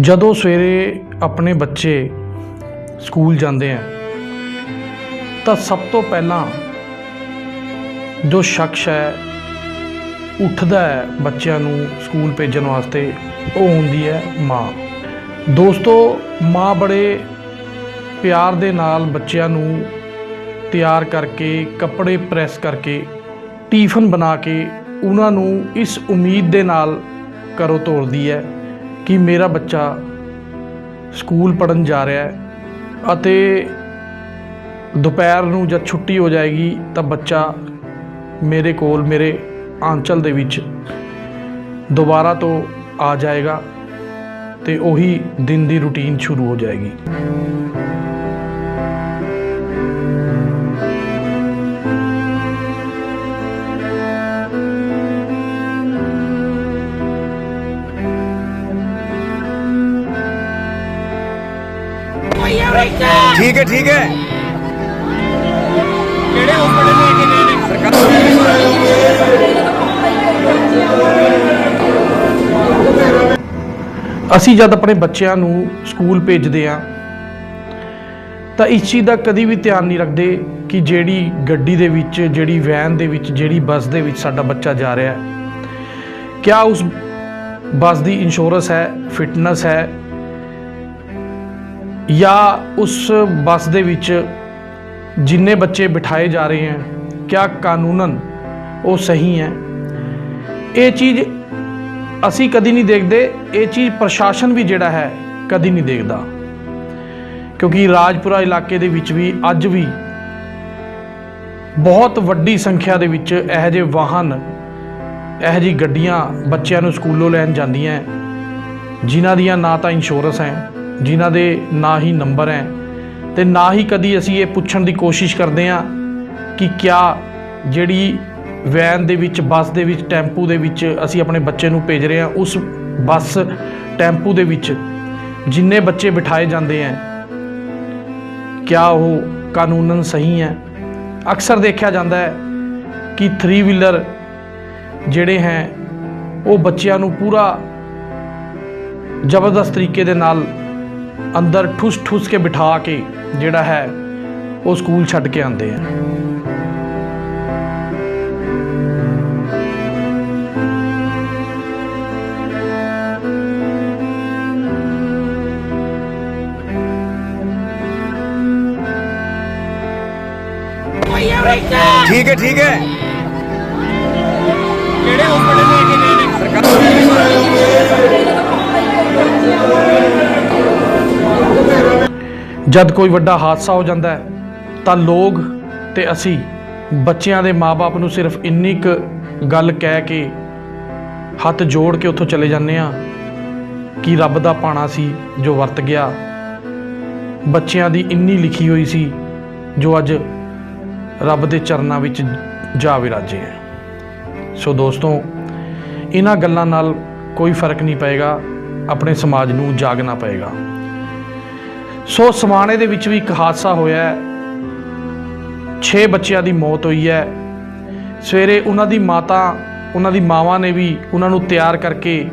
ਜਦੋਂ ਸਵੇਰੇ ਆਪਣੇ ਬੱਚੇ ਸਕੂਲ ਜਾਂਦੇ ਆ, ਤਾਂ ਸਭ ਤੋਂ ਪਹਿਲਾਂ ਜੋ ਸ਼ਖਸ ਹੈ, ਉੱਠਦਾ ਹੈ ਬੱਚਿਆਂ ਨੂੰ ਸਕੂਲ ਭੇਜਣ ਵਾਸਤੇ, ਉਹ ਹੁੰਦੀ ਹੈ ਮਾਂ। ਦੋਸਤੋ, ਮਾਂ ਬੜੇ ਪਿਆਰ ਦੇ ਨਾਲ ਬੱਚਿਆਂ ਨੂੰ ਤਿਆਰ ਕਰਕੇ, ਕੱਪੜੇ ਪ੍ਰੈਸ ਕਰਕੇ, ਟੀਫਨ ਬਣਾ ਕੇ, ਉਹਨਾਂ ਨੂੰ ਇਸ ਉਮੀਦ ਦੇ ਨਾਲ ਘਰੋਂ ਤੋਰਦੀ ਹੈ। ਕਿ ਮੇਰਾ ਬੱਚਾ ਸਕੂਲ ਪੜਨ ਜਾ ਰਿਹਾ ਹੈ ਅਤੇ ਦੁਪਹਿਰ ਨੂੰ ਜਦ ਛੁੱਟੀ ਹੋ ਜਾਏਗੀ ਤਾਂ ਬੱਚਾ ਮੇਰੇ ਕੋਲ, ਮੇਰੇ ਆਂਚਲ ਦੇ ਵਿੱਚ ਦੁਬਾਰਾ ਤੋਂ ਆ ਜਾਏਗਾ ਤੇ ਉਹੀ ਦਿਨ ਦੀ ਰੁਟੀਨ ਸ਼ੁਰੂ ਹੋ ਜਾਏਗੀ। ਠੀਕ ਹੈ ਠੀਕ ਹੈ। ਕਿਹੜੇ ਹਸਪੀਟਲ ਲੈ ਕੇ ਗਏ ਨੇ ਅਸੀਂ ਜਦ ਆਪਣੇ ਬੱਚਿਆਂ ਨੂੰ ਸਕੂਲ ਭੇਜਦੇ ਆ ਤਾਂ ਇਸ ਚੀਜ਼ ਦਾ ਕਦੀ ਵੀ ਧਿਆਨ ਨਹੀਂ ਰੱਖਦੇ ਕਿ ਜਿਹੜੀ ਗੱਡੀ ਦੇ ਵਿੱਚ ਜਿਹੜੀ ਵੈਨ ਦੇ ਵਿੱਚ ਜਿਹੜੀ ਬੱਸ ਦੇ ਵਿੱਚ ਸਾਡਾ ਬੱਚਾ ਜਾ ਰਿਹਾ ਹੈ। ਕਿਆ ਉਸ ਬੱਸ ਦੀ ਇੰਸ਼ੋਰੈਂਸ ਹੈ ਫਿਟਨੈਸ ਹੈ ਜਾਂ ਉਸ ਬੱਸ ਦੇ ਵਿੱਚ ਜਿੰਨੇ ਬੱਚੇ ਬਿਠਾਏ ਜਾ ਰਹੇ ਹਨ ਕਿਆ ਕਾਨੂੰਨਨ ਉਹ ਸਹੀ ਹੈ? ਇਹ ਚੀਜ਼ ਅਸੀਂ ਕਦੀ ਨਹੀਂ ਦੇਖਦੇ, ਇਹ ਚੀਜ਼ ਪ੍ਰਸ਼ਾਸਨ ਵੀ ਜਿਹੜਾ ਹੈ ਕਦੀ ਨਹੀਂ ਦੇਖਦਾ। ਕਿਉਂਕਿ ਰਾਜਪੁਰਾ ਇਲਾਕੇ ਦੇ ਵਿੱਚ ਵੀ ਅੱਜ ਵੀ ਬਹੁਤ ਵੱਡੀ ਸੰਖਿਆ ਦੇ ਵਿੱਚ ਇਹੋ ਜਿਹੇ ਵਾਹਨ, ਇਹੋ ਜਿਹੀ ਗੱਡੀਆਂ ਬੱਚਿਆਂ ਨੂੰ ਸਕੂਲੋਂ ਲੈਣ ਜਾਂਦੀਆਂ ਜਿਨ੍ਹਾਂ ਦੀਆਂ ਨਾ ਤਾਂ ਇੰਸ਼ੋਰੈਂਸ ਹੈ। ਜਿਨ੍ਹਾਂ ਦੇ ਨਾ ਹੀ ਨੰਬਰ ਹੈ ਤੇ ਨਾ ਹੀ ਕਦੀ ਅਸੀਂ ਇਹ ਪੁੱਛਣ ਦੀ ਕੋਸ਼ਿਸ਼ ਕਰਦੇ ਹਾਂ ਕਿ ਕਿਆ ਜਿਹੜੀ ਵੈਨ ਦੇ ਵਿੱਚ, ਬੱਸ ਦੇ ਵਿੱਚ, ਟੈਂਪੂ ਦੇ ਵਿੱਚ ਅਸੀਂ ਆਪਣੇ ਬੱਚੇ ਨੂੰ ਭੇਜ ਰਹੇ ਹਾਂ, ਉਸ ਬੱਸ, ਟੈਂਪੂ ਦੇ ਵਿੱਚ ਜਿੰਨੇ ਬੱਚੇ ਬਿਠਾਏ ਜਾਂਦੇ ਹੈ, ਕਿਆ ਉਹ ਕਾਨੂੰਨਨ ਸਹੀ ਹੈ? ਅਕਸਰ ਦੇਖਿਆ ਜਾਂਦਾ ਹੈ ਕਿ 3 ਵੀਲਰ ਜਿਹੜੇ ਹੈ, ਉਹ ਬੱਚਿਆਂ ਨੂੰ ਪੂਰਾ ਜ਼ਬਰਦਸਤ ਤਰੀਕੇ ਦੇ ਨਾਲ ਅੰਦਰ ਠੁਸ ਠੁਸ ਕੇ ਬਿਠਾ ਕੇ ਜਿਹੜਾ ਹੈ ਉਹ ਸਕੂਲ ਛੱਡ ਕੇ ਆਉਂਦੇ ਆ। ਠੀਕ ਹੈ ਠੀਕ ਹੈ। ਕਿਹੜੇ ਹਸਪੀਟਲ ਲੈ ਕੇ ਗਏ ਨੇ? ਜਦ ਕੋਈ ਵੱਡਾ ਹਾਦਸਾ ਹੋ ਜਾਂਦਾ ਹੈ, ਤਾਂ ਲੋਕ ਤੇ ਅਸੀਂ ਬੱਚਿਆਂ ਦੇ ਮਾਪੇ ਨੂੰ ਸਿਰਫ ਇੰਨੀ ਕੁ ਗੱਲ ਕਹਿ ਕੇ ਹੱਥ ਜੋੜ ਕੇ ਉੱਥੋਂ ਚਲੇ ਜਾਂਦੇ ਆ ਕਿ ਰੱਬ ਦਾ ਪਾਣਾ ਸੀ ਜੋ ਵਰਤ ਗਿਆ। ਬੱਚਿਆਂ ਦੀ ਇੰਨੀ ਲਿਖੀ ਹੋਈ ਸੀ ਜੋ ਅੱਜ ਰੱਬ ਦੇ ਚਰਨਾਂ ਵਿੱਚ ਜਾ ਵਿਰਾਜੇ ਹੈ। ਸੋ ਦੋਸਤੋ, ਇਹਨਾਂ ਗੱਲਾਂ ਨਾਲ ਕੋਈ ਫ਼ਰਕ ਨਹੀਂ ਪਏਗਾ, ਆਪਣੇ ਸਮਾਜ ਨੂੰ ਜਾਗਣਾ ਪਏਗਾ। ਸੋ ਸਮਾਣੇ ਦੇ ਵਿੱਚ ਵੀ ਇੱਕ ਹਾਦਸਾ ਹੋਇਆ ਹੈ। 6 ਬੱਚਿਆਂ ਦੀ ਮੌਤ ਹੋਈ ਹੈ। ਸਵੇਰੇ ਉਹਨਾਂ ਦੀ ਮਾਤਾ, ਉਹਨਾਂ ਦੀ ਮਾਵਾਂ ਨੇ ਵੀ ਉਹਨਾਂ ਨੂੰ ਤਿਆਰ ਕਰਕੇ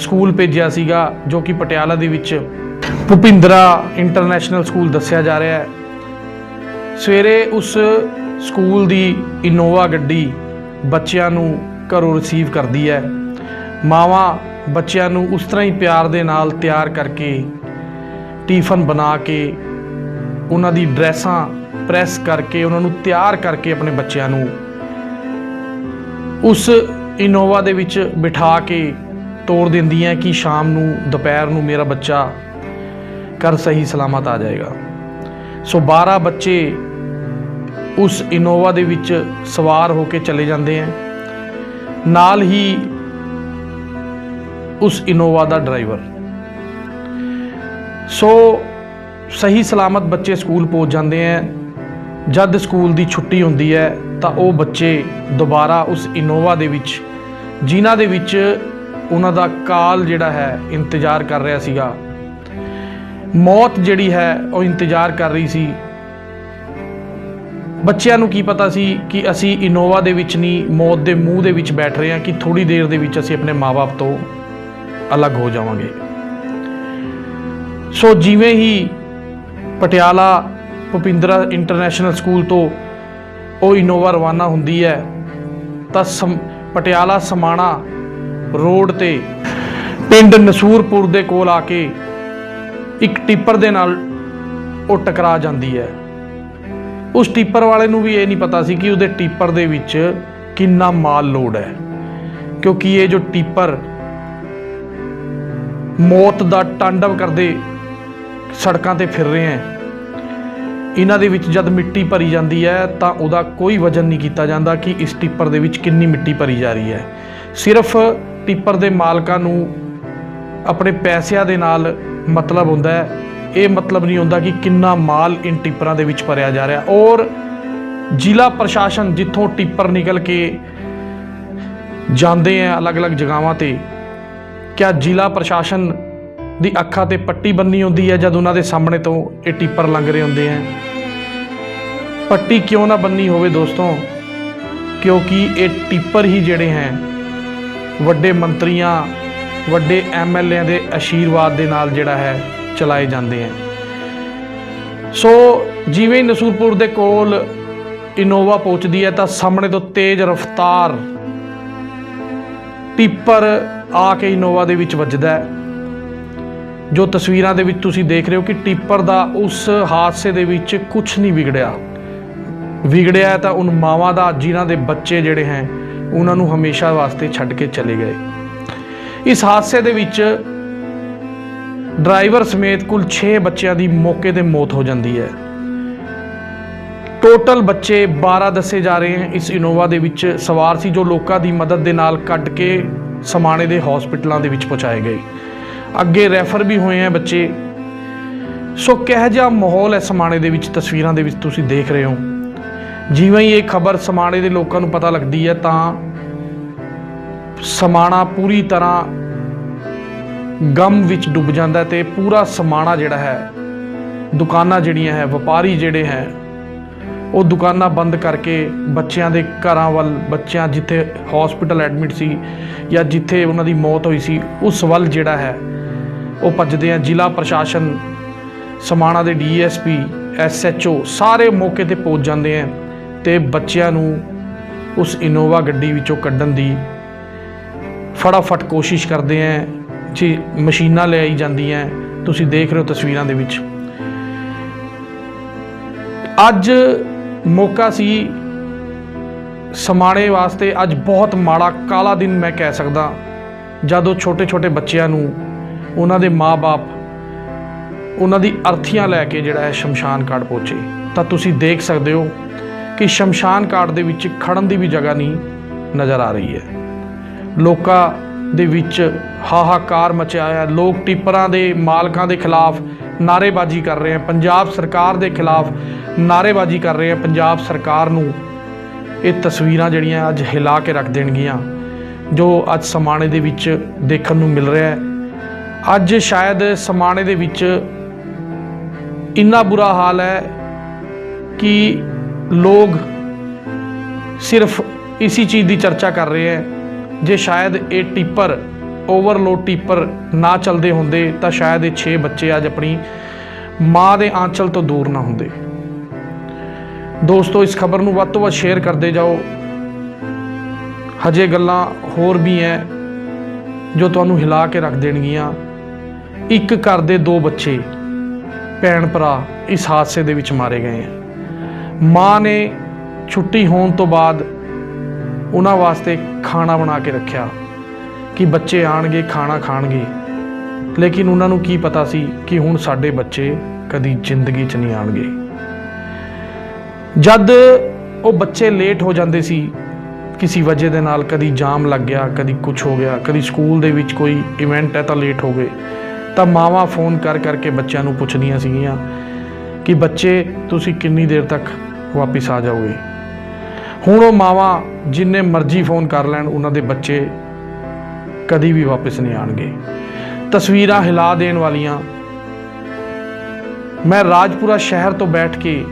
ਸਕੂਲ ਭੇਜਿਆ ਸੀਗਾ, ਜੋ ਕਿ ਪਟਿਆਲਾ ਦੇ ਵਿੱਚ ਭੁਪਿੰਦਰਾ ਇੰਟਰਨੈਸ਼ਨਲ ਸਕੂਲ ਦੱਸਿਆ ਜਾ ਰਿਹਾ ਹੈ। ਸਵੇਰੇ ਉਸ ਸਕੂਲ ਦੀ ਇਨੋਵਾ ਗੱਡੀ ਬੱਚਿਆਂ ਨੂੰ ਘਰੋਂ ਰਿਸੀਵ ਕਰਦੀ ਹੈ। ਮਾਵਾਂ ਬੱਚਿਆਂ ਨੂੰ ਉਸ ਤਰ੍ਹਾਂ ਹੀ ਪਿਆਰ ਦੇ ਨਾਲ ਤਿਆਰ ਕਰਕੇ ਟਿਫਨ ਬਣਾ ਕੇ ਉਹਨਾਂ ਦੀ ਡਰੈਸਾਂ ਪ੍ਰੈਸ ਕਰਕੇ, ਉਹਨਾਂ ਨੂੰ ਤਿਆਰ ਕਰਕੇ ਆਪਣੇ ਬੱਚਿਆਂ ਨੂੰ ਉਸ ਇਨੋਵਾ ਦੇ ਵਿੱਚ ਬਿਠਾ ਕੇ ਤੋੜ ਦਿੰਦੀਆਂ ਕਿ ਸ਼ਾਮ ਨੂੰ, ਦੁਪਹਿਰ ਨੂੰ ਮੇਰਾ ਬੱਚਾ ਘਰ ਸਹੀ ਸਲਾਮਤ ਆ ਜਾਏਗਾ। ਸੋ 12 ਬੱਚੇ ਉਸ ਇਨੋਵਾ ਦੇ ਵਿੱਚ ਸਵਾਰ ਹੋ ਕੇ ਚਲੇ ਜਾਂਦੇ ਹੈ ਨਾਲ ਹੀ ਉਸ ਇਨੋਵਾ ਦਾ ਡਰਾਈਵਰ। ਸੋ ਸਹੀ ਸਲਾਮਤ ਬੱਚੇ ਸਕੂਲ ਪਹੁੰਚ ਜਾਂਦੇ ਹੈ ਜਦ ਸਕੂਲ ਦੀ ਛੁੱਟੀ ਹੁੰਦੀ ਹੈ ਤਾਂ ਉਹ ਬੱਚੇ ਦੁਬਾਰਾ ਉਸ ਇਨੋਵਾ ਦੇ ਵਿੱਚ, ਜਿਨ੍ਹਾਂ ਦੇ ਵਿੱਚ ਉਹਨਾਂ ਦਾ ਕਾਲ ਜਿਹੜਾ ਹੈ, ਇੰਤਜ਼ਾਰ ਕਰ ਰਿਹਾ ਸੀਗਾ। ਮੌਤ ਜਿਹੜੀ ਹੈ, ਉਹ ਇੰਤਜ਼ਾਰ ਕਰ ਰਹੀ ਸੀ। ਬੱਚਿਆਂ ਨੂੰ ਕੀ ਪਤਾ ਸੀ ਕਿ ਅਸੀਂ ਇਨੋਵਾ ਦੇ ਵਿੱਚ ਨਹੀਂ, ਮੌਤ ਦੇ ਮੂੰਹ ਦੇ ਵਿੱਚ ਬੈਠ ਰਹੇ ਹਾਂ ਕਿ ਥੋੜੀ ਦੇਰ ਦੇ ਵਿੱਚ ਅਸੀਂ ਆਪਣੇ ਮਾਪੇ ਤੋਂ ਅਲੱਗ ਹੋ ਜਾਵਾਂਗੇ। ਸੋ ਜਿਵੇਂ ਹੀ ਪਟਿਆਲਾ ਭੁਪਿੰਦਰਾ ਇੰਟਰਨੈਸ਼ਨਲ ਸਕੂਲ ਤੋਂ ਉਹ ਇਨੋਵਾ ਰਵਾਨਾ ਹੁੰਦੀ ਹੈ, ਤਾਂ ਸਮ- ਪਟਿਆਲਾ ਸਮਾਣਾ ਰੋਡ ਤੇ ਪਿੰਡ ਨਸੂਰਪੁਰ ਦੇ ਕੋਲ ਆ ਕੇ ਇੱਕ ਟਿੱਪਰ ਦੇ ਨਾਲ ਉਹ ਟਕਰਾ ਜਾਂਦੀ ਹੈ। ਉਸ ਟਿੱਪਰ ਵਾਲੇ ਨੂੰ ਵੀ ਇਹ ਨਹੀਂ ਪਤਾ ਸੀ ਕਿ ਉਹਦੇ ਟਿੱਪਰ ਦੇ ਵਿੱਚ ਕਿੰਨਾ ਮਾਲ ਲੋਡ ਹੈ, ਕਿਉਂਕਿ ਇਹ ਜੋ ਟਿੱਪਰ ਮੌਤ ਦਾ ਟਾਂਡਵ ਕਰਦੇ ਸੜਕਾਂ ਤੇ ਫਿਰ ਰਹੇ ਹੈ। ਇਹਨਾਂ ਦੇ ਵਿੱਚ ਜਦ ਮਿੱਟੀ ਭਰੀ ਜਾਂਦੀ ਹੈ, ਤਾਂ ਉਹਦਾ ਕੋਈ ਵਜ਼ਨ ਨਹੀਂ ਕੀਤਾ ਜਾਂਦਾ ਕਿ ਇਸ ਟਿੱਪਰ ਦੇ ਵਿੱਚ ਕਿੰਨੀ ਮਿੱਟੀ ਭਰੀ ਜਾ ਰਹੀ ਹੈ। ਸਿਰਫ ਟਿੱਪਰ ਦੇ ਮਾਲਕਾਂ ਨੂੰ ਆਪਣੇ ਪੈਸਿਆਂ ਦੇ ਨਾਲ ਮਤਲਬ ਹੁੰਦਾ ਹੈ। ਇਹ ਮਤਲਬ ਨਹੀਂ ਹੁੰਦਾ ਕਿ ਕਿੰਨਾ ਮਾਲ ਇਨ ਟਿੱਪਰਾਂ ਦੇ ਵਿੱਚ ਭਰਿਆ ਜਾ ਰਿਹਾ। ਔਰ ਜ਼ਿਲ੍ਹਾ ਪ੍ਰਸ਼ਾਸਨ ਜਿੱਥੋਂ ਟਿੱਪਰ ਨਿਕਲ ਕੇ ਜਾਂਦੇ ਆ ਅਲੱਗ-ਅਲੱਗ ਜਗ੍ਹਾਵਾਂ ਤੇ, ਕਿਆ ਜ਼ਿਲ੍ਹਾ ਪ੍ਰਸ਼ਾਸਨ ਦੀ ਅੱਖਾਂ ਤੇ ਪੱਟੀ ਬੰਨੀ ਹੁੰਦੀ ਹੈ ਜਦ ਉਹਨਾਂ ਦੇ ਸਾਹਮਣੇ ਤੋਂ ਇਹ ਟਿੱਪਰ ਲੰਘ ਰਹੇ ਹੁੰਦੇ ਆ ਪੱਟੀ ਕਿਉਂ ਨਾ ਬੰਨੀ ਹੋਵੇ ਦੋਸਤੋ? ਕਿਉਂਕਿ ਇਹ ਟਿੱਪਰ ਹੀ ਜਿਹੜੇ ਹੈ, ਵੱਡੇ ਮੰਤਰੀਆਂ, ਵੱਡੇ ਐਮਐਲਏ ਦੇ ਆਸ਼ੀਰਵਾਦ ਦੇ ਨਾਲ ਜਿਹੜਾ ਹੈ ਚਲਾਏ ਜਾਂਦੇ ਹੈ। ਸੋ ਜਿਵੇਂ ਨਸੂਰਪੁਰ ਦੇ ਕੋਲ ਇਨੋਵਾ ਪਹੁੰਚਦੀ ਹੈ ਤਾਂ ਸਾਹਮਣੇ ਤੋਂ ਤੇਜ਼ ਰਫ਼ਤਾਰ ਟਿੱਪਰ ਆ ਕੇ ਇਨੋਵਾ ਦੇ ਵਿੱਚ ਵੱਜਦਾ ਹੈ। ਜੋ ਤਸਵੀਰਾਂ ਦੇ ਵਿੱਚ ਤੁਸੀਂ ਦੇਖ ਰਹੇ ਹੋ ਕਿ ਟਿੱਪਰ ਦਾ ਉਸ ਹਾਦਸੇ ਦੇ ਵਿੱਚ ਕੁਝ ਨਹੀਂ ਵਿਗੜਿਆ। ਵਿਗੜਿਆ ਤਾਂ ਉਨ ਮਾਵਾਂ ਦਾ, ਜਿਨ੍ਹਾਂ ਦੇ ਬੱਚੇ ਜਿਹੜੇ ਹੈ ਉਹਨਾਂ ਨੂੰ ਹਮੇਸ਼ਾ ਵਾਸਤੇ ਛੱਡ ਕੇ ਚਲੇ ਗਏ। ਇਸ ਹਾਦਸੇ ਦੇ ਵਿੱਚ ਡਰਾਈਵਰ ਸਮੇਤ ਕੁੱਲ 6 ਬੱਚਿਆਂ ਦੀ ਮੌਕੇ ਤੇ ਮੌਤ ਹੋ ਜਾਂਦੀ ਹੈ। ਟੋਟਲ ਬੱਚੇ 12 ਦੱਸੇ ਜਾ ਰਹੇ ਹਨ ਇਸ ਇਨੋਵਾ ਦੇ ਵਿੱਚ ਸਵਾਰ ਸੀ ਜੋ ਲੋਕਾਂ ਦੀ ਮਦਦ ਦੇ ਨਾਲ ਕੱਢ ਕੇ ਸਮਾਣੇ ਦੇ ਹਸਪੀਟਲਾਂ ਦੇ ਵਿੱਚ ਪਹੁੰਚਾਏ ਗਏ। ਅੱਗੇ ਰੈਫਰ ਵੀ ਹੋਏ ਆ ਬੱਚੇ। ਸੋ ਕਿਹੋ ਜਿਹਾ ਮਾਹੌਲ ਹੈ ਸਮਾਣੇ ਦੇ ਵਿੱਚ, ਤਸਵੀਰਾਂ ਦੇ ਵਿੱਚ ਤੁਸੀਂ ਦੇਖ ਰਹੇ ਹੋ। ਜਿਵੇਂ ਹੀ ਇਹ ਖਬਰ ਸਮਾਣੇ ਦੇ ਲੋਕਾਂ ਨੂੰ ਪਤਾ ਲੱਗਦੀ ਹੈ, ਤਾਂ ਸਮਾਣਾ ਪੂਰੀ ਤਰ੍ਹਾਂ ਗਮ ਵਿੱਚ ਡੁੱਬ ਜਾਂਦਾ ਹੈ ਤੇ ਪੂਰਾ ਸਮਾਣਾ ਜਿਹੜਾ ਹੈ, ਦੁਕਾਨਾਂ ਜਿਹੜੀਆਂ ਹੈ, ਵਪਾਰੀ ਜਿਹੜੇ ਹੈ, ਉਹ ਦੁਕਾਨਾਂ ਬੰਦ ਕਰਕੇ ਬੱਚਿਆਂ ਦੇ ਘਰਾਂ ਵੱਲ, ਬੱਚਿਆਂ ਜਿੱਥੇ ਹਸਪੀਟਲ ਐਡਮਿਟ ਸੀ ਜਾਂ ਜਿੱਥੇ ਉਹਨਾਂ ਦੀ ਮੌਤ ਹੋਈ ਸੀ, ਉਸ ਵੱਲ ਜਿਹੜਾ ਹੈ ਉਹ ਭੱਜਦੇ ਆ ਜ਼ਿਲ੍ਹਾ ਪ੍ਰਸ਼ਾਸਨ ਸਮਾਣਾ ਦੇ ਡੀਐਸਪੀ ਐਸਐਚਓ ਸਾਰੇ ਮੌਕੇ ਤੇ ਪਹੁੰਚ ਜਾਂਦੇ ਆ ਤੇ ਬੱਚਿਆਂ ਨੂੰ ਉਸ ਇਨੋਵਾ ਗੱਡੀ ਵਿੱਚੋਂ ਕੱਢਣ ਦੀ ਫਟਾਫਟ ਕੋਸ਼ਿਸ਼ ਕਰਦੇ ਆ ਜੀ, ਮਸ਼ੀਨਾਂ ਲੈ ਆਈ ਜਾਂਦੀਆਂ, ਤੁਸੀਂ ਦੇਖ ਰਹੇ ਹੋ ਤਸਵੀਰਾਂ ਦੇ ਵਿੱਚ। ਅੱਜ ਮੌਕਾ ਸੀ ਸਮਾਣੇ ਵਾਸਤੇ, ਅੱਜ ਬਹੁਤ ਮਾੜਾ, ਕਾਲਾ ਦਿਨ ਮੈਂ ਕਹਿ ਸਕਦਾ, ਜਦੋਂ ਛੋਟੇ-ਛੋਟੇ ਬੱਚਿਆਂ ਨੂੰ ਉਹਨਾਂ ਦੇ ਮਾਪੇ ਉਹਨਾਂ ਦੀ ਅਰਥੀਆਂ ਲੈ ਕੇ ਜਿਹੜਾ ਹੈ ਸ਼ਮਸ਼ਾਨ ਘਾਟ ਪਹੁੰਚੇ। ਤਾਂ ਤੁਸੀਂ ਦੇਖ ਸਕਦੇ ਹੋ ਕਿ ਸ਼ਮਸ਼ਾਨ ਘਾਟ ਦੇ ਵਿੱਚ ਖੜਨ ਦੀ ਵੀ ਜਗ੍ਹਾ ਨਹੀਂ ਨਜ਼ਰ ਆ ਰਹੀ ਹੈ। ਲੋਕਾਂ ਦੇ ਵਿੱਚ ਹਾਹਾਕਾਰ ਮਚਿਆ ਹੈ। ਲੋਕ ਟਿੱਪਰਾਂ ਦੇ ਮਾਲਕਾਂ ਦੇ ਖਿਲਾਫ ਨਾਅਰੇਬਾਜ਼ੀ ਕਰ ਰਹੇ ਹਨ। ਪੰਜਾਬ ਸਰਕਾਰ ਦੇ ਖਿਲਾਫ ਨਾਅਰੇਬਾਜ਼ੀ ਕਰ ਰਹੇ ਹਨ। ਪੰਜਾਬ ਸਰਕਾਰ ਨੂੰ ਇਹ ਤਸਵੀਰਾਂ ਜਿਹੜੀਆਂ ਅੱਜ ਹਿਲਾ ਕੇ ਰੱਖ ਦੇਣਗੀਆਂ, ਜੋ ਅੱਜ ਸਮਾਣੇ ਦੇ ਵਿੱਚ ਦੇਖਣ ਨੂੰ ਮਿਲ ਰਿਹਾ ਹੈ। ਅੱਜ ਸ਼ਾਇਦ ਸਮਾਣੇ ਦੇ ਵਿੱਚ ਇੰਨਾ ਬੁਰਾ ਹਾਲ ਹੈ ਕਿ ਲੋਕ ਸਿਰਫ ਇਸੀ ਚੀਜ਼ ਦੀ ਚਰਚਾ ਕਰ ਰਹੇ ਹੈ। ਜੇ ਸ਼ਾਇਦ ਇਹ ਟਿੱਪਰ, ਓਵਰਲੋਡ ਟਿੱਪਰ ਨਾ ਚੱਲਦੇ ਹੁੰਦੇ, ਤਾਂ ਸ਼ਾਇਦ ਇਹ 6 ਬੱਚੇ ਅੱਜ ਆਪਣੀ ਮਾਂ ਦੇ ਆਂਚਲ ਤੋਂ ਦੂਰ ਨਾ ਹੁੰਦੇ। ਦੋਸਤੋ, ਇਸ ਖਬਰ ਨੂੰ ਵੱਧ ਤੋਂ ਵੱਧ ਸ਼ੇਅਰ ਕਰਦੇ ਜਾਓ। ਹਜੇ ਗੱਲਾਂ ਹੋਰ ਵੀ ਐ ਜੋ ਤੁਹਾਨੂੰ ਹਿਲਾ ਕੇ ਰੱਖ ਦੇਣਗੀਆਂ। ਇੱਕ ਘਰ ਦੇ ਦੋ ਬੱਚੇ, ਭੈਣ ਭਰਾ ਇਸ ਹਾਦਸੇ ਦੇ ਵਿੱਚ ਮਾਰੇ ਗਏ ਆ। ਮਾਂ ਨੇ ਛੁੱਟੀ ਹੋਣ ਤੋਂ ਬਾਅਦ ਉਹਨਾਂ ਵਾਸਤੇ ਖਾਣਾ ਬਣਾ ਕੇ ਰੱਖਿਆ ਕਿ ਬੱਚੇ ਆਣਗੇ, ਖਾਣਾ ਖਾਣਗੇ। ਲੇਕਿਨ ਉਹਨਾਂ ਨੂੰ ਕੀ ਪਤਾ ਸੀ ਕਿ ਹੁਣ ਸਾਡੇ ਬੱਚੇ ਕਦੀ ਜ਼ਿੰਦਗੀ 'ਚ ਨਹੀਂ ਆਣਗੇ ਜਦ ਉਹ ਬੱਚੇ ਲੇਟ ਹੋ ਜਾਂਦੇ ਸੀ, ਕਿਸੇ ਵਜ੍ਹਾ ਦੇ ਨਾਲ ਕਦੀ ਜਾਮ ਲੱਗ ਗਿਆ, ਕਦੀ ਕੁਝ ਹੋ ਗਿਆ, ਕਦੀ ਸਕੂਲ ਦੇ ਵਿੱਚ ਕੋਈ ਇਵੈਂਟ ਹੈ ਤਾਂ ਲੇਟ ਹੋ ਗਏ। ਤਾਂ ਮਾਵਾਂ ਫੋਨ ਕਰ ਕਰਕੇ ਬੱਚਿਆਂ ਨੂੰ ਪੁੱਛਦੀਆਂ ਸੀਗੀਆਂ ਕਿ ਬੱਚੇ, ਤੁਸੀਂ ਕਿੰਨੀ ਦੇਰ ਤੱਕ ਵਾਪਸ ਆ ਜਾਓਗੇ? ਹੁਣ ਉਹ ਮਾਵਾਂ ਜਿੰਨੇ ਮਰਜ਼ੀ ਫੋਨ ਕਰ ਲੈਣ, ਉਹਨਾਂ ਦੇ ਬੱਚੇ ਕਦੀ ਵੀ ਵਾਪਸ ਨਹੀਂ ਆਣਗੇ। ਤਸਵੀਰਾਂ ਹਿਲਾ ਦੇਣ ਵਾਲੀਆਂ। ਮੈਂ ਰਾਜਪੁਰਾ ਸ਼ਹਿਰ ਤੋਂ ਬੈਠ ਕੇ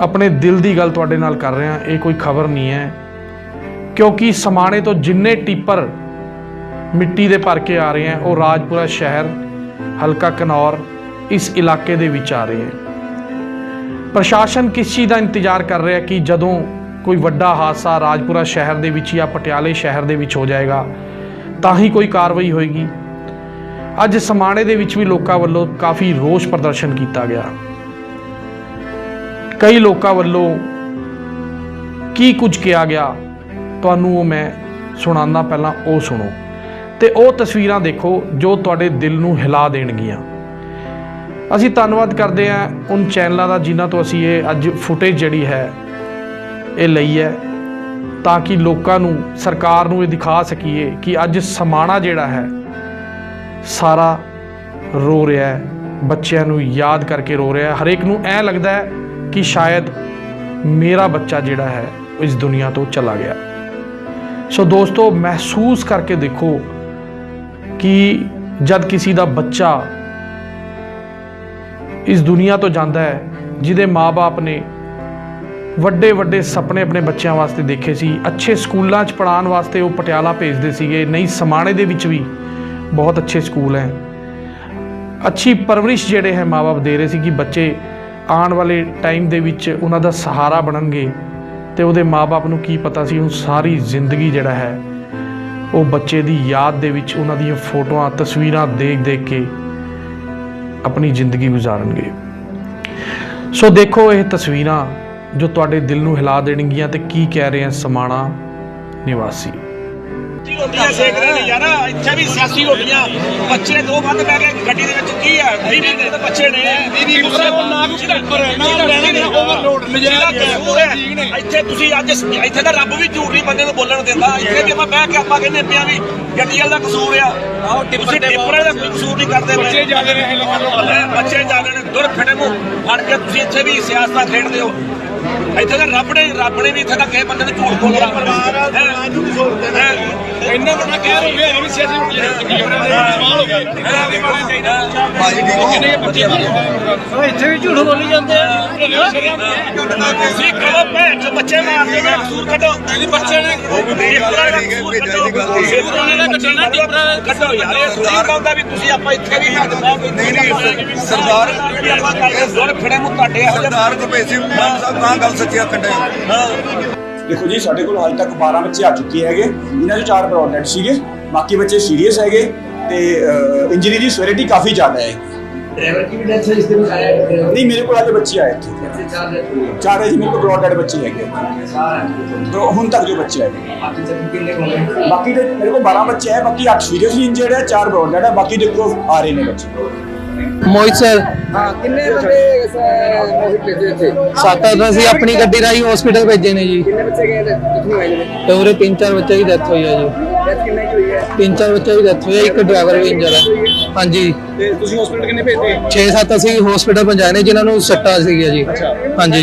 ਆਪਣੇ ਦਿਲ ਦੀ ਗੱਲ ਤੁਹਾਡੇ ਨਾਲ ਕਰ ਰਿਹਾ, ਇਹ ਕੋਈ ਖਬਰ ਨਹੀਂ ਹੈ। ਕਿਉਂਕਿ ਸਮਾਣੇ ਤੋਂ ਜਿੰਨੇ ਟਿੱਪਰ ਮਿੱਟੀ ਦੇ ਭਰ ਕੇ ਆ ਰਹੇ ਹੈ। ਉਹ ਰਾਜਪੁਰਾ ਸ਼ਹਿਰ, ਹਲਕਾ ਕਨੌਰ, ਇਸ ਇਲਾਕੇ ਦੇ ਵਿੱਚ ਆ ਰਹੇ ਹੈ। ਪ੍ਰਸ਼ਾਸਨ ਕਿਸ ਚੀਜ਼ ਦਾ ਇੰਤਜ਼ਾਰ ਕਰ ਰਿਹਾ ਕਿ ਜਦੋਂ ਕੋਈ ਵੱਡਾ ਹਾਦਸਾ ਰਾਜਪੁਰਾ ਸ਼ਹਿਰ ਦੇ ਵਿੱਚ ਜਾਂ ਪਟਿਆਲੇ ਸ਼ਹਿਰ ਦੇ ਵਿੱਚ ਹੋ ਜਾਏਗਾ, ਤਾਂ ਹੀ ਕੋਈ ਕਾਰਵਾਈ ਹੋਏਗੀ। ਅੱਜ ਸਮਾਣੇ ਦੇ ਵਿੱਚ ਵੀ ਲੋਕਾਂ ਵੱਲੋਂ ਕਾਫੀ ਰੋਸ ਪ੍ਰਦਰਸ਼ਨ ਕੀਤਾ ਗਿਆ। ਕਈ ਲੋਕਾਂ ਵੱਲੋਂ ਕੀ ਕੁਝ ਕਿਹਾ ਗਿਆ, ਤੁਹਾਨੂੰ ਉਹ ਮੈਂ ਸੁਣਾਉਂਦਾ, ਪਹਿਲਾਂ ਉਹ ਸੁਣੋ। ਤੇ ਉਹ ਤਸਵੀਰਾਂ ਦੇਖੋ ਜੋ ਤੁਹਾਡੇ ਦਿਲ ਨੂੰ ਹਿਲਾ ਦੇਣਗੀਆਂ। ਅਸੀਂ ਧੰਨਵਾਦ ਕਰਦੇ ਹਾਂ ਉਨ ਚੈਨਲਾਂ ਦਾ ਜਿਨ੍ਹਾਂ ਤੋਂ ਅਸੀਂ ਇਹ ਅੱਜ ਫੁਟੇਜ ਜਿਹੜੀ ਹੈ, ਇਹ ਲਈ ਹੈ, ਤਾਂ ਕਿ ਲੋਕਾਂ ਨੂੰ, ਸਰਕਾਰ ਨੂੰ ਇਹ ਦਿਖਾ ਸਕੀਏ ਕਿ ਅੱਜ ਸਮਾਣਾ ਜਿਹੜਾ ਹੈ, ਸਾਰਾ ਰੋ ਰਿਹਾ ਹੈ, ਬੱਚਿਆਂ ਨੂੰ ਯਾਦ ਕਰਕੇ ਰੋ ਰਿਹਾ ਹੈ। ਹਰੇਕ ਨੂੰ ਐ ਲੱਗਦਾ ਹੈ ਕਿ ਸ਼ਾਇਦ ਮੇਰਾ ਬੱਚਾ ਜਿਹੜਾ ਹੈ, ਇਸ ਦੁਨੀਆ ਤੋਂ ਚਲਾ ਗਿਆ। ਸੋ ਦੋਸਤੋ, ਮਹਿਸੂਸ ਕਰਕੇ ਦੇਖੋ ਕਿ ਜਦ ਕਿਸੇ ਦਾ ਬੱਚਾ ਇਸ ਦੁਨੀਆ ਤੋਂ ਜਾਂਦਾ ਹੈ, ਜਿਹਦੇ ਮਾਪੇ ਨੇ ਵੱਡੇ ਵੱਡੇ ਸੁਪਨੇ ਆਪਣੇ ਬੱਚਿਆਂ ਵਾਸਤੇ ਦੇਖੇ ਸੀ, ਅੱਛੇ ਸਕੂਲਾਂ 'ਚ ਪੜਾਉਣ ਵਾਸਤੇ ਉਹ ਪਟਿਆਲਾ ਭੇਜਦੇ ਸੀਗੇ, ਨਹੀਂ, ਸਮਾਣੇ ਦੇ ਵਿੱਚ ਵੀ ਬਹੁਤ ਅੱਛੇ ਸਕੂਲ ਹੈ। ਅੱਛੀ ਪਰਵਰਿਸ਼ ਜਿਹੜੇ ਹੈ ਮਾਪੇ ਦੇ ਰਹੇ ਸੀ ਕਿ ਬੱਚੇ ਆਉਣ ਵਾਲੇ ਟਾਈਮ ਦੇ ਵਿੱਚ ਉਹਨਾਂ ਦਾ ਸਹਾਰਾ ਬਣਨਗੇ ਤੇ ਉਹਦੇ ਮਾਪੇ ਨੂੰ ਕੀ ਪਤਾ ਸੀ, ਉਹ ਸਾਰੀ ਜ਼ਿੰਦਗੀ ਜਿਹੜਾ ਹੈ ਉਹ ਬੱਚੇ ਦੀ ਯਾਦ ਦੇ ਵਿੱਚ ਉਹਨਾਂ ਦੀਆਂ ਫੋਟੋਆਂ, ਤਸਵੀਰਾਂ ਦੇਖ ਦੇਖ ਕੇ ਆਪਣੀ ਜ਼ਿੰਦਗੀ ਗੁਜ਼ਾਰਨਗੇ। ਸੋ ਦੇਖੋ ਇਹ ਤਸਵੀਰਾਂ ਜੋ ਤੁਹਾਡੇ ਦਿਲ ਨੂੰ ਹਿਲਾ ਦੇਣਗੀਆਂ ਤੇ ਕੀ ਕਹਿ ਰਹੇ ਹਨ ਸਮਾਣਾ ਨਿਵਾਸੀ। ਰੋਟੀਆਂ ਸੇਕ ਰਹੇ ਨੇ ਯਾਰ ਇੱਥੇ ਵੀ ਸਿਆਸੀ ਰੋਟੀਆਂ ਬੱਚੇ ਦੋ ਵੱਧ ਬਹਿ ਗਏ ਗੱਡੀ ਦੇ ਵਿੱਚ ਕੀ ਹੈ ਵੀਹ ਵੀਹ ਦੇ ਤਾਂ ਬੱਚੇ ਨੇ। ਵੀਹ ਵੀਹ ਗੁੱਸੇ ਨਾ ਕੁਝ ਉੱਪਰ ਹੈ ਨਾ ਲੈਣਾ ਨੇ ਓਵਰਲੋਡ ਨਜਾਇਜ਼ ਇੱਥੇ ਤੁਸੀਂ ਅੱਜ ਇੱਥੇ ਤਾਂ ਰੱਬ ਵੀ ਝੂਠ ਨਹੀਂ ਬੰਦੇ ਨੂੰ ਬੋਲਣ ਦਿੰਦਾ। ਇੱਥੇ ਵੀ ਆਪਾਂ ਬਹਿ ਕੇ ਆਪਾਂ ਕਹਿੰਦੇ ਪਿਆ ਵੀ ਗੱਡੀ ਵਾਲਾ ਦਾ ਕਸੂਰ ਆ। ਤੁਸੀਂ ਟਿੱਪਰ ਦਾ ਕੋਈ ਕਸੂਰ ਨਹੀਂ ਕਰਦੇ ਬੱਚੇ ਜਾ ਰਹੇ ਨੇ ਬੱਚੇ ਜਾ ਰਹੇ ਨੇ ਦੁਰ ਫੜੇ ਮੂੰਹ ਫੜ ਕੇ ਤੁਸੀਂ ਇੱਥੇ ਵੀ ਸਿਆਸਤਾਂ ਖੇਡਦੇ ਹੋ। ਇੱਥੇ ਤਾਂ ਰੱਬ ਨੇ ਰੱਬ ਨੇ ਵੀ ਇੱਥੇ ਤਾਂ ਕਿਸੇ ਬੰਦੇ ਨੂੰ ਝੂਠ ਬੋਲਣਾ ਨੂੰ ਨੇ ਇੰਨਾ ਵੱਡਾ ਕਹਿਰ ਹੋ ਗਿਆ ਇਹ ਵੀ ਸਿਆਸੀ ਹੋ। ਗਿਆ। ਕਮਾਲ ਹੋ ਗਿਆ ਭਾਜੀ ਕਿੰਨੇ ਬੱਚੇ ਇੱਥੇ ਵੀ ਝੂਠ ਬੋਲੀ ਜਾਂਦੇ ਆ। ਤੁਸੀਂ ਕਹੋ ਭੈਣ ਚੋ ਬੱਚੇ ਮਾਰਦੇ ਨੇ ਕਸੂਰ ਕੱਢੋ। ਨਹੀਂ ਬੱਚੇ ਨੇ। ਟਿੱਪਰਾਂ ਦਾ ਕਸੂਰ ਕੱਢੋ। ਉਹਨਾਂ ਦਾ ਕੱਢਣਾ ਟਿੱਪਰਾਂ ਦਾ ਕੱਢੋ। ਯਾਰ ਇਹ ਥੋੜੀ ਕਹਉਂਦਾ ਵੀ ਤੁਸੀਂ ਆਪਾਂ ਇੱਥੇ ਵੀ ਹੱਥ ਸਾਹਿਬ ਨਹੀਂ, ਨਹੀਂ, ਸਰਦਾਰ- ਆਪਾਂ ਕਰਦੇ ਜ਼ੋਰ ਫੜੇ ਮੂੰਹ ਤੁਹਾਡੇ ਇਹੋ ਜਿਹੇ ਸਰਦਾਰ ਗੁਰਪ੍ਰੀਤ ਸਿੰਘ ਮਾਨ ਸਾਹਿਬ ਤਾਂ ਗੱਲ ਸੱਚਿਆ ਕੰਡੇ ਦੇਖੋ ਜੀ ਸਾਡੇ ਕੋਲ ਹਾਲ ਤੱਕ 12 ਬੱਚੇ ਆ ਚੁੱਕੇ ਹੈਗੇ। ਇਹਨਾਂ ਚੋਂ ਚਾਰ ਬ੍ਰੌਡਨੈਟ ਸੀਗੇ। ਬਾਕੀ ਬੱਚੇ ਸੀਰੀਅਸ ਹੈਗੇ। ਤੇ ਇੰਜਰੀ ਦੀ ਸਵੇਰਿਟੀ ਕਾਫੀ ਜ਼ਿਆਦਾ ਹੈ। ਨਹੀਂ ਮੇਰੇ ਕੋਲ ਅੱਜ ਬੱਚੇ ਆਏ ਇੱਥੇ। ਚਾਰ ਹੈ ਜੀ ਮੇਰੇ ਕੋਲ ਬ੍ਰੌਡਨੈਟ ਬੱਚੇ ਹੈਗੇ। ਤੋਂ ਹੁਣ ਤੱਕ ਜੋ ਬੱਚੇ ਆਏ। ਬਾਕੀ ਤੇ ਮੇਰੇ ਕੋਲ 12 ਬੱਚੇ ਹੈ ਬਾਕੀ 8 ਸੀਰੀਅਸਲੀ ਇੰਜਰਡ ਹੈ ਚਾਰ ਬ੍ਰੌਡਨੈਟ ਹੈ। ਬਾਕੀ ਦੇਖੋ ਆ ਰਹੇ ਨੇ ਬੱਚੇ। ਮੋਹਿਤ ਸਰ ਕਿੰਨੇ ਬੰਦੇ ਮੋਹਿਤ ਭੇਜੇ ਇੱਥੇ? ਸੱਤ ਅੱਠ ਅਸੀਂ ਆਪਣੀ ਗੱਡੀ ਰਾਹੀਂ ਹਸਪੀਟਲ ਭੇਜੇ ਨੇ ਜੀ। ਕਿੰਨੇ ਬੱਚੇ ਗਏ ਨੇ ਕਿੰਨੇ ਹੋਏ ਨੇ? ਤੇ ਉਰੇ ਤਿੰਨ ਚਾਰ ਬੱਚੇ ਦੀ ਡੈਥ ਹੋਈ ਹੈ ਜੀ। ਡੈਥ ਕਿੰਨੇ ਹੋਈ ਹੈ? ਤਿੰਨ ਚਾਰ ਬੱਚੇ ਦੀ ਡੈਥ ਹੋਈ ਹੈ ਇੱਕ ਡਰਾਈਵਰ ਵੀ ਇੰਜਰ ਹੈ ਹਾਂਜੀ। ਤੇ ਤੁਸੀਂ ਹਸਪੀਟਲ ਕਿੰਨੇ ਭੇਜਦੇ 6-7 ਅਸੀਂ ਹਸਪੀਟਲ ਪਹੁੰਚਾਏ ਨੇ ਜਿਨ੍ਹਾਂ ਨੂੰ ਸੱਟਾਂ ਸੀਗੀਆਂ ਜੀ। ਹਾਂਜੀ।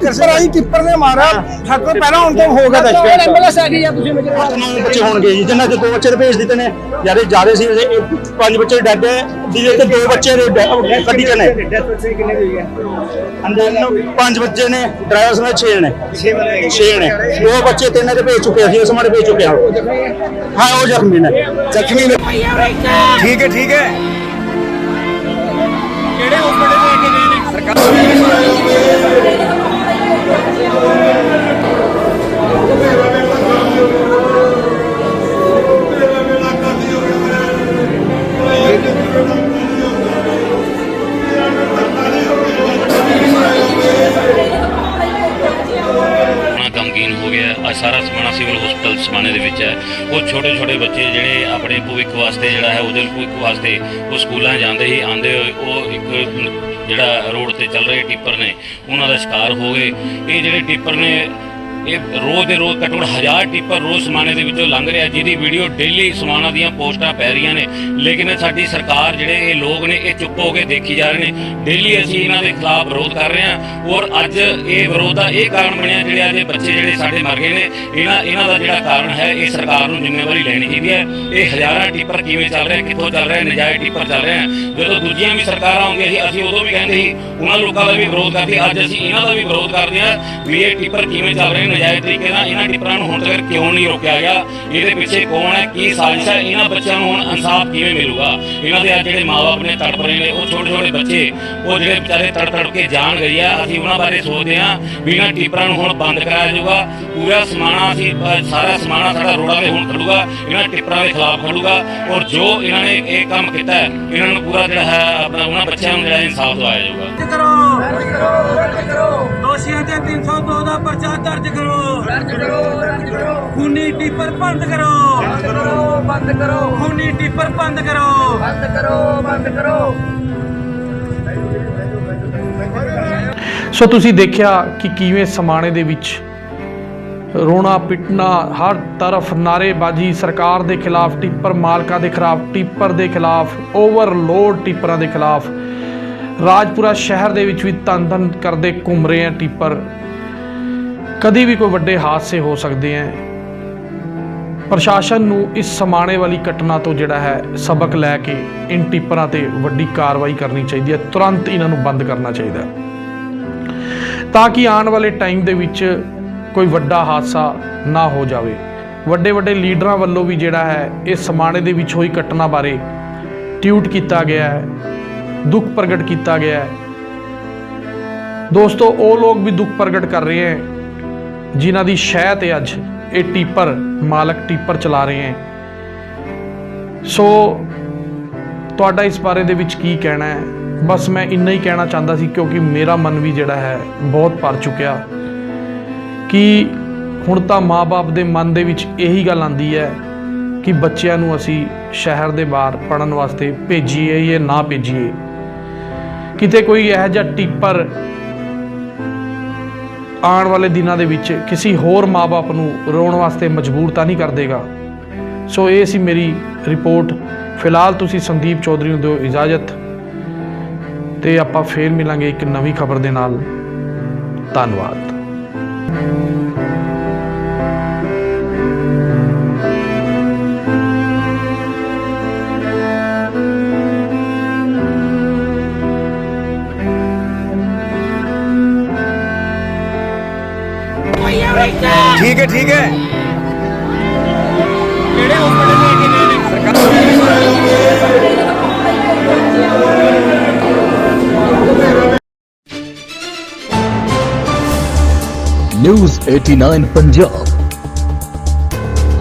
ਟਿੱਪਰ ਆਈ ਟਿੱਪਰ ਨੇ ਮਾਰਿਆ। ਠੱਕ ਪਹਿਲਾਂ ਹੁਣ ਤੋਂ ਹੋ ਗਿਆ ਦਸ਼ਟ ਐਂਬੂਲੈਂਸ ਆ ਗਈ ਆ ਤੁਸੀਂ ਮੇਰੇ ਕੋਲ ਨੌ ਬੱਚੇ ਹੋਣਗੇ ਜੀ ਜਿਨ੍ਹਾਂ ਚ ਦੋ ਬੱਚੇ ਤਾਂ ਭੇਜ ਦਿੱਤੇ ਨੇ। ਜ਼ਿਆਦਾ ਜ਼ਿਆਦਾ ਸੀ ਇਹ ਪੰਜ ਬੱਚੇ ਡੈਡ ਹੈ। ਜਿਹਦੇ ਤੇ ਦੋ ਬੱਚੇ ਦੇ ਡੈ- ਗੱਡੀ ਚ ਨੇ ਕਿੰਨੇ ਹੋਈ ਹੈ? ਅੰਦਰ ਪੰਜ ਬੱਚੇ ਨੇ ਡਰਾਈਵਰ ਸਮੇਤ 6 ਨੇ। 6 ਨੇ। ਦੋ ਬੱਚੇ ਤਿੰਨ ਦੇ ਭੇਜ ਚੁੱਕੇ ਅਸੀਂ ਉਸ ਮਾਰੇ ਭੇਜ ਚੁੱਕੇ ਹਾਂ ਹਾਂ ਉਹ ਜ਼ਖਮੀ ਨੇ। ਜ਼ਖਮੀ ਨੇ। ਠੀਕ ਹੈ ਠੀਕ ਹੈ। ਕਿਹੜੇ ਹਸਪੀਟਲ ਲੈ ਕੇ ਗਏ ਨੇ? ਸਰਕਾਰ ਪੇਪਰ ਨੇ ਇਹ ਰੋਜ਼ ਦੇ ਰੋਜ਼ ਘੱਟੋ ਘੱਟ ਹਜ਼ਾਰ ਟਿੱਪਰ ਰੋਜ਼ ਸਮਾਣੇ ਦੇ ਵਿੱਚੋਂ ਲੰਘ ਰਿਹਾ, ਜਿਹਦੀ ਵੀਡੀਓ ਡੇਲੀ ਸਮਾਣਾ ਦੀਆਂ ਪੋਸਟਾਂ ਪੈ ਰਹੀਆਂ ਨੇ। ਲੇਕਿਨ ਸਾਡੀ ਸਰਕਾਰ ਜਿਹੜੇ ਇਹ ਲੋਕ ਨੇ, ਇਹ ਚੁੱਪ ਹੋ ਕੇ ਦੇਖੀ ਜਾ ਰਹੇ ਨੇ। ਡੇਲੀ ਅਸੀਂ ਇਹਨਾਂ ਦੇ ਖਿਲਾਫ ਵਿਰੋਧ ਕਰ ਰਹੇ ਹਾਂ ਔਰ ਅੱਜ ਇਹ ਵਿਰੋਧ ਦਾ ਇਹ ਕਾਰਨ ਬਣਿਆ, ਜਿਹੜੇ ਅੱਜ ਇਹ ਬੱਚੇ ਜਿਹੜੇ ਸਾਡੇ ਮਰ ਗਏ ਨੇ, ਇਹਨਾਂ ਇਹਨਾਂ ਦਾ ਜਿਹੜਾ ਕਾਰਨ ਹੈ, ਇਹ ਸਰਕਾਰ ਨੂੰ ਜ਼ਿੰਮੇਵਾਰੀ ਲੈਣੀ ਚਾਹੀਦੀ ਹੈ। ਇਹ ਹਜ਼ਾਰਾਂ ਟਿੱਪਰ ਕਿਵੇਂ ਚੱਲ ਰਹੇ, ਕਿੱਥੋਂ ਚੱਲ ਰਹੇ, ਨਜਾਇਜ਼ ਟਿੱਪਰ ਚੱਲ ਰਹੇ ਜਦੋਂ ਦੂਜੀਆਂ ਵੀ ਸਰਕਾਰਾਂ ਆਉਂਦੀਆਂ ਸੀ, ਅਸੀਂ ਉਦੋਂ ਵੀ ਕਹਿੰਦੇ ਸੀ, ਉਹਨਾਂ ਲੋਕਾਂ ਦਾ ਵੀ ਵਿਰੋਧ ਕਰਦੇ, ਅੱਜ ਅਸੀਂ ਇਹਨਾਂ ਦਾ ਵੀ ਵਿਰੋਧ ਕਰਦੇ ਹਾਂ ਵੀ ਇਹ ਟਿੱਪਰ ਕਿਵੇਂ ਚੱਲ ਰਹੇ ਨੇ। ਨਜਾਇਜ਼ ਤਰੀਕੇ ਨਾਲ ਇਹਨਾਂ ਟਿੱਪਰਾਂ ਨੂੰ ਹੁਣ ਤੱਕ ਕਿਉਂ ਨਹੀਂ ਰੋਕਿਆ ਗਿਆ? ਇਹਦੇ ਪਿੱਛੇ ਕੌਣ ਹੈ? ਕੀ ਸਾਜ਼ਿਸ਼ ਹੈ? ਇਹਨਾਂ ਬੱਚਿਆਂ ਨੂੰ ਹੁਣ ਇਨਸਾਫ ਕਿਵੇਂ ਮਿਲੂਗਾ? ਇਹਨਾਂ ਦੇ ਅੱਜ ਜਿਹੜੇ ਮਾਪੇ ਨੇ ਤੜਪ ਰਹੇ ਨੇ ਉਹ ਛੋਟੇ ਛੋਟੇ ਬੱਚੇ ਉਹ ਜਿਹੜੇ ਵਿਚਾਰੇ ਤੜ ਤੜ ਕੇ ਜਾਨ ਗਈ ਆ ਅਸੀਂ ਉਹਨਾਂ ਬਾਰੇ ਸੋਚਦੇ ਹਾਂ ਵੀ ਇਹਨਾਂ ਟਿੱਪਰਾਂ ਨੂੰ ਹੁਣ ਬੰਦ ਕਰਾਇਆ ਜਾਊਗਾ। ਪੂਰਾ ਸਮਾਣਾ ਅਸੀਂ ਸਾਰਾ ਸਮਾਣਾ ਸਾਡਾ ਰੋਡਾਂ ਤੇ ਹੁਣ ਖੜੂਗਾ ਇਹਨਾਂ ਟਿੱਪਰਾਂ ਦੇ ਖਿਲਾਫ ਖੜੂਗਾ ਔਰ ਜੋ ਇਹਨਾਂ ਨੇ ਇਹ ਕੰਮ ਕੀਤਾ ਹੈ, ਇਹਨਾਂ ਨੂੰ ਪੂਰਾ ਜਿਹੜਾ ਹੈ ਆਪਣਾ ਉਹਨਾਂ ਬੱਚਿਆਂ ਨੂੰ ਜਿਹੜਾ ਇਨਸਾਫ ਦਵਾਇਆ ਜਾਊਗਾ। ਦੋਸ਼ੀਆਂ ਤੇ 302 ਦਾ ਪਰਚਾ ਦਰਜ ਕਰੋ। ਦਰਜ ਕਰੋ ਦਰਜ ਕਰੋ। ਖੂਨੀ ਟਿੱਪਰ ਬੰਦ ਕਰੋ। ਬੰਦ ਕਰੋ ਬੰਦ ਕਰੋ। ਖੂਨੀ ਟਿੱਪਰ ਬੰਦ ਕਰੋ। ਬੰਦ ਕਰੋ ਬੰਦ ਕਰੋ। ਸੋ ਤੁਸੀਂ ਦੇਖਿਆ ਕਿ ਕਿਵੇਂ ਸਮਾਣੇ ਦੇ ਵਿੱਚ ਰੋਣਾ ਪਿੱਟਣਾ ਹਰ ਤਰਫ ਨਾਰੇਬਾਜ਼ੀ ਸਰਕਾਰ ਦੇ ਖਿਲਾਫ ਟਿੱਪਰ ਮਾਲਕਾਂ ਦੇ ਖਿਲਾਫ ਟਿੱਪਰ ਦੇ ਖਿਲਾਫ ਓਵਰਲੋਡ ਟਿੱਪਰਾਂ ਦੇ ਖਿਲਾਫ ਰਾਜਪੁਰਾ ਸ਼ਹਿਰ ਦੇ ਵਿੱਚ ਵੀ ਤਨ ਤਨ ਕਰਦੇ ਘੁੰਮ ਰਹੇ ਆ ਟਿੱਪਰ। ਕਦੀ ਵੀ ਕੋਈ ਵੱਡੇ ਹਾਦਸੇ ਹੋ ਸਕਦੇ ਆ। ਪ੍ਰਸ਼ਾਸਨ ਨੂੰ ਇਸ ਸਮਾਣੇ ਵਾਲੀ ਘਟਨਾ ਤੋਂ ਜਿਹੜਾ ਹੈ ਸਬਕ ਲੈ ਕੇ ਇਨ ਟਿੱਪਰਾਂ ਤੇ ਵੱਡੀ ਕਾਰਵਾਈ ਕਰਨੀ ਚਾਹੀਦੀ ਹੈ। ਤੁਰੰਤ ਇਹਨਾਂ ਨੂੰ ਬੰਦ ਕਰਨਾ ਚਾਹੀਦਾ ਹੈ। ਤਾਂ ਕਿ ਆਉਣ ਵਾਲੇ ਟਾਈਮ ਦੇ ਵਿੱਚ ਕੋਈ ਵੱਡਾ ਹਾਦਸਾ ਨਾ ਹੋ ਜਾਵੇ। ਵੱਡੇ ਵੱਡੇ ਲੀਡਰਾਂ ਵੱਲੋਂ ਵੀ ਜਿਹੜਾ ਹੈ ਇਹ ਸਮਾਣੇ ਦੇ ਵਿੱਚ ਹੋਈ ਘਟਨਾ ਬਾਰੇ ਟਿਊਟ ਕੀਤਾ ਗਿਆ ਹੈ। ਦੁੱਖ ਪ੍ਰਗਟ ਕੀਤਾ ਗਿਆ ਹੈ। ਦੋਸਤੋ, ਉਹ ਲੋਕ ਵੀ ਦੁੱਖ ਪ੍ਰਗਟ ਕਰ ਰਹੇ ਹੈ, ਜਿਨ੍ਹਾਂ ਦੀ ਸ਼ਹਿ ਤੇ ਅੱਜ। ਇਹ ਟੀਪਰ, ਮਾਲਕ ਟੀਪਰ ਚਲਾ ਰਹੇ ਹੈ। ਸੋ, ਤੁਹਾਡਾ ਇਸ ਬਾਰੇ ਦੇ ਵਿੱਚ ਕੀ ਕਹਿਣਾ ਹੈ? ਬਸ ਮੈਂ ਇੰਨਾ ਹੀ ਕਹਿਣਾ ਚਾਹੁੰਦਾ ਸੀ, ਕਿਉਂਕਿ ਮੇਰਾ ਮਨ ਵੀ ਜਿਹੜਾ ਹੈ, ਬਹੁਤ ਭਰ ਚੁੱਕਿਆ। ਕਿ ਹੁਣ ਤਾਂ ਮਾਪੇ ਦੇ ਮਨ ਦੇ ਵਿੱਚ ਇਹੀ ਗੱਲ ਆਂਦੀ ਹੈ ਕਿ ਬੱਚਿਆਂ ਨੂੰ ਅਸੀਂ ਸ਼ਹਿਰ ਦੇ ਬਾਹਰ ਪੜਨ ਵਾਸਤੇ ਭੇਜੀਏ ਜਾਂ ਨਾ ਭੇਜੀਏ। ਕਿਤੇ ਕੋਈ ਇਹੋ ਜਿਹਾ ਟੀਪਰ ਆਉਣ ਵਾਲੇ ਦਿਨਾਂ ਦੇ ਵਿੱਚ ਕਿਸੇ ਹੋਰ ਮਾਪੇ ਨੂੰ ਰੋਣ ਵਾਸਤੇ ਮਜਬੂਰ ਤਾਂ ਨਹੀਂ ਕਰ ਦੇਗਾ। ਸੋ ਇਹ ਸੀ ਮੇਰੀ ਰਿਪੋਰਟ। ਫਿਲਹਾਲ ਤੁਸੀਂ ਸੰਦੀਪ ਚੌਧਰੀ ਨੂੰ ਦਿਓ ਇਜਾਜ਼ਤ ਤੇ ਆਪਾਂ ਫੇਰ ਮਿਲਾਂਗੇ ਇੱਕ ਨਵੀਂ ਖਬਰ ਦੇ ਨਾਲ। ਧੰਨਵਾਦ। ठीक है ठीक है। न्यूज़ 89 पंजाब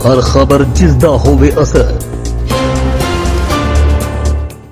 हर खबर जिसदा होवे असर।